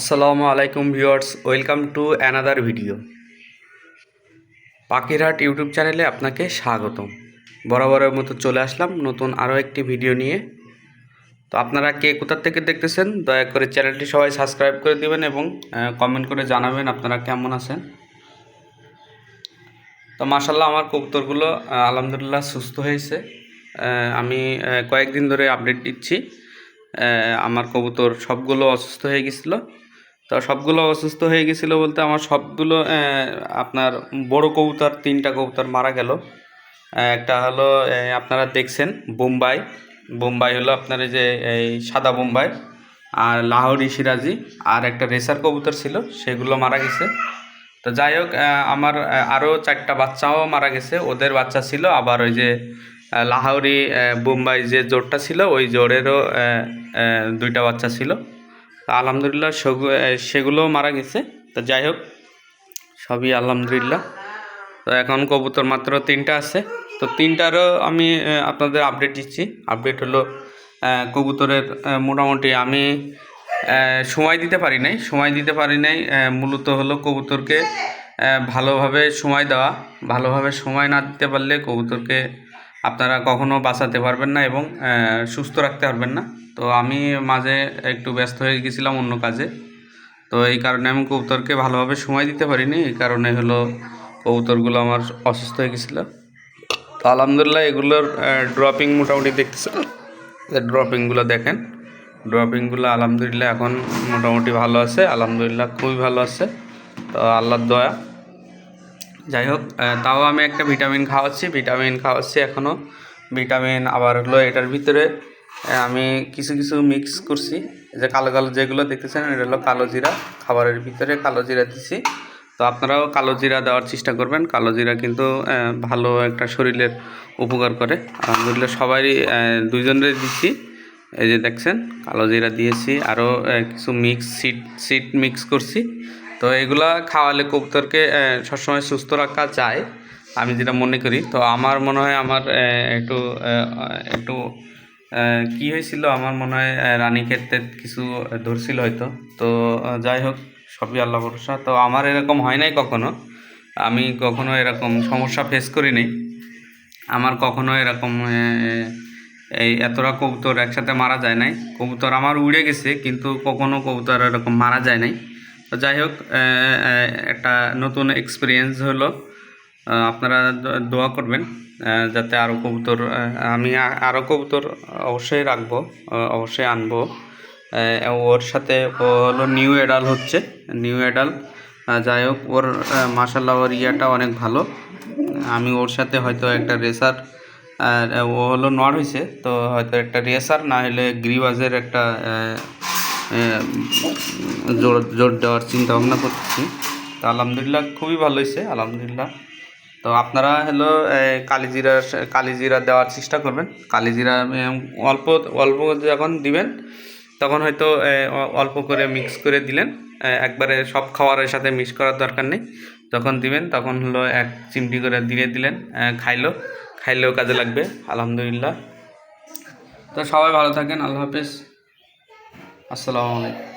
আসসালামু আলাইকুম viewers, welcome to another video. Pakhirhat YouTube চ্যানেলে আপনাকে স্বাগতম। বরাবরের মতো চলে আসলাম নতুন আরও একটি ভিডিও নিয়ে। তো আপনারা কে কোথার থেকে দেখতেছেন, দয়া করে চ্যানেলটি সবাই সাবস্ক্রাইব করে দিবেন এবং কমেন্ট করে জানাবেন আপনারা কেমন আছেন। তো মাসাল্লাহ আমার কবুতরগুলো আলহামদুলিল্লাহ সুস্থ হয়েছে। আমি কয়েকদিন ধরে আপডেট দিচ্ছি। আমার কবুতর সবগুলো অসুস্থ হয়ে গেছিল। তো সবগুলো অসুস্থ হয়ে গেছিল বলতে আমার সবগুলো আপনার বড় কবুতর, তিনটা কবুতর মারা গেল। একটা হলো আপনারা দেখছেন, বোম্বাই। বোম্বাই হলো আপনার যে, এই সাদা বোম্বাই আর লাহোরি সিরাজি আর একটা রেসার কবুতর ছিল, সেগুলো মারা গেছে। তো যাই হোক আমার আরও চারটা বাচ্চাও মারা গেছে, ওদের বাচ্চা ছিল, আবার ওই যে লাহোরি বোম্বাই যে জোরটা ছিল, ওই জোরেরও দুইটা বাচ্চা ছিল। আলহামদুলিল্লাহ সেগু- আহ, সেগুলোও মারা গেছে। তো যাই হোক সবই আলহামদুলিল্লাহ। তো এখন কবুতর মাত্র তিনটা আছে। তো তিনটারও আমি আপনাদের আপডেট দিচ্ছি। আপডেট হলো কবুতরের মোটামুটি আমি সময় দিতে পারি নাই। সময় দিতে পারি নাই মূলত হলো কবুতরকে ভালোভাবে সময় দেওয়া। ভালোভাবে সময় না দিতে পারলে কবুতরকে আপনারা কখনো বাঁচাতে পারবেন না এবং সুস্থ রাখতে পারবেন না। তো আমি মাঝে একটু ব্যস্ত হয়ে গেছিলাম অন্য কাজে। তো এই কারণে আমি কবুতরকে ভালোভাবে সময় দিতে পারিনি, এই কারণে হলো কবুতরগুলো আমার অসুস্থ হয়ে গেছিল। তো আলহামদুলিল্লাহ এগুলোর ড্রপিং মোটামুটি দেখতেছে? ড্রপিংগুলো দেখেন ড্রপিংগুলো আলহামদুলিল্লাহ এখন মোটামুটি ভালো আছে, আলহামদুলিল্লাহ খুবই ভালো আছে। তো আল্লাহর দয়া। যাই হোক তাও আমি একটা ভিটামিন খাওয়াচ্ছি ভিটামিন খাওয়াচ্ছি এখনও ভিটামিন আবার হলো এটার ভিতরে আমি কিছু কিছু মিক্স করছি। যে কালো কালো যেগুলো দেখতেছেন এটা হলো কালো জিরা। খাবারের ভিতরে কালো জিরা দিছি। তো আপনারাও কালো জিরা দেওয়ার চেষ্টা করবেন। কালো জিরা কিন্তু ভালো একটা শরীরের উপকার করে। আলহামদুলিল্লাহ সবারই আহ, দুইজনের দিচ্ছি এই যে দেখছেন কালো জিরা দিয়েছি। আরও কিছু মিক্স সিট সিট মিক্স করছি। তো এগুলা খাওয়ালে কবুতরকে সবসময় সুস্থ রাখা যায়। আমি যেটা মনে করি তো আমার মনে হয় আমার একটু একটু কি হয়েছিল? আমার মনে হয় রানীক্ষেত্রে কিছু ধরছিল হয়তো। তো যাই হোক, সবই আল্লাহ ভরসা। তো আমার এরকম হয় নাই কখনো। আমি কখনো এরকম সমস্যা ফেস করি নাই আমার কখনো এরকম এই এতটা কবুতর একসাথে মারা যায় নাই। কবুতর আমার উড়ে গেছে, কিন্তু কখনো কবুতর এরকম মারা যায় নাই। তো যাই হোক একটা নতুন এক্সপিরিয়েন্স হলো। আপনারা দোয়া করবেন যাতে আরও কবুতর আমি আরও কবুতর অবশ্যই রাখব অবশ্যই আনব। ওর সাথে, ও হলো নিউ এডাল হচ্ছে, নিউ এডাল যাই হোক, ওর মাসাল্লাহ ওর ইয়াটা অনেক ভালো। আমি ওর সাথে হয়তো একটা রেসার ও হলো নর হয়েছে তো হয়তো একটা রেসার, না হলে গ্রিবাজের একটা জোর জোর দেওয়ার চিন্তা ভাবনা করতেছি। তো আলহামদুলিল্লাহ, খুবই ভালো হয়েছে আলহামদুলিল্লাহ। তো আপনারা হলো কালিজিরা কালিজিরা দেওয়ার চেষ্টা করবেন। কালিজিরা অল্প অল্প যখন দিবেন, তখন হয়তো অল্প করে মিক্স করে দিলেন। একবারে সব খাবারের সাথে মিক্স করার দরকার নেই। যখন দিবেন, তখন হলো এক চিমটি করে দিয়ে দিলেন খাইলো। খাইলেও কাজে লাগবে, আলহামদুলিল্লাহ। তো সবাই ভালো থাকেন, আল্লাহ হাফিজ। আসসালামু আলাইকুম।